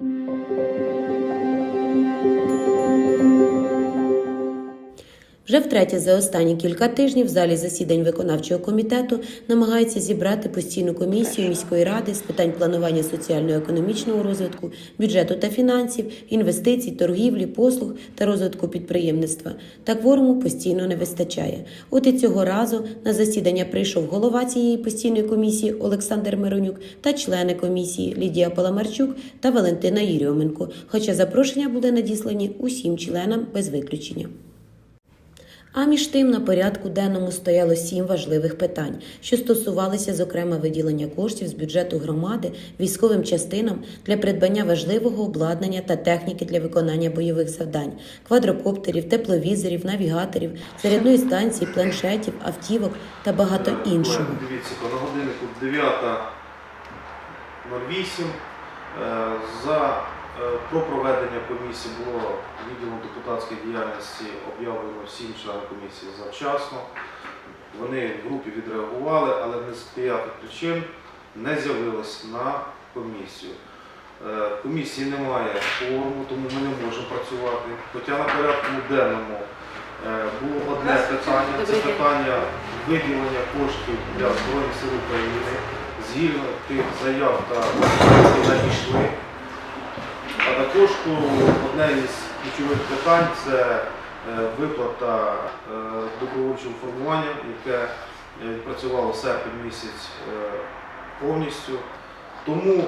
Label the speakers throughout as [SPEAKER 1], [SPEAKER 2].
[SPEAKER 1] Música Вже втретє за останні кілька тижнів в залі засідань виконавчого комітету намагаються зібрати постійну комісію міської ради з питань планування соціально-економічного розвитку, бюджету та фінансів, інвестицій, торгівлі, послуг та розвитку підприємництва. Та кворуму постійно не вистачає. От і цього разу на засідання прийшов голова цієї постійної комісії Олександр Миронюк та члени комісії Лідія Паламарчук та Валентина Єрьоменко. Хоча запрошення були надіслані усім членам без виключення. А між тим на порядку денному стояло сім важливих питань, що стосувалися, зокрема, виділення коштів з бюджету громади військовим частинам для придбання важливого обладнання та техніки для виконання бойових завдань, квадрокоптерів, тепловізорів, навігаторів, зарядної станції, планшетів, автівок та багато іншого.
[SPEAKER 2] Дивіться, на годиннику 9.08 Е, за про проведення комісії було відділом депутатської діяльності об'явлено всім членам комісії завчасно. Вони в групі відреагували, але не з п'ятих причин не з'явились на комісію. Е, В комісії немає форуму, тому ми не можемо працювати. Хоча на порядку денному е, було одне питання, це питання виділення коштів для Збройних сил України. Згідно тих заяв та надійшли. А також ну, одне із ключових питань це е, виплата е, добровольчого формування, яке е, працювало серпень місяць повністю. Тому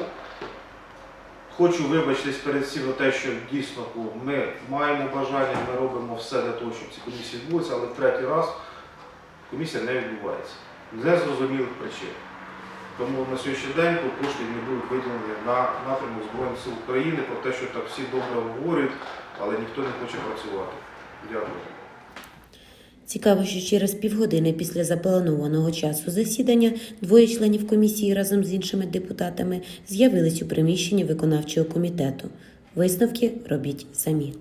[SPEAKER 2] хочу вибачитись перед всім за те, що дійсно ми маємо бажання, ми робимо все для того, щоб ці комісії відбулися, але в третій раз комісія не відбувається. З незрозумілих причин. Тому на сьогоднішній день кошти не будуть виділені на напрямок Збройних сил України про те, що так всі добре говорять, але ніхто не хоче працювати. Дякую.
[SPEAKER 1] Цікаво, що через півгодини після запланованого часу засідання двоє членів комісії разом з іншими депутатами з'явились у приміщенні виконавчого комітету. Висновки робіть самі.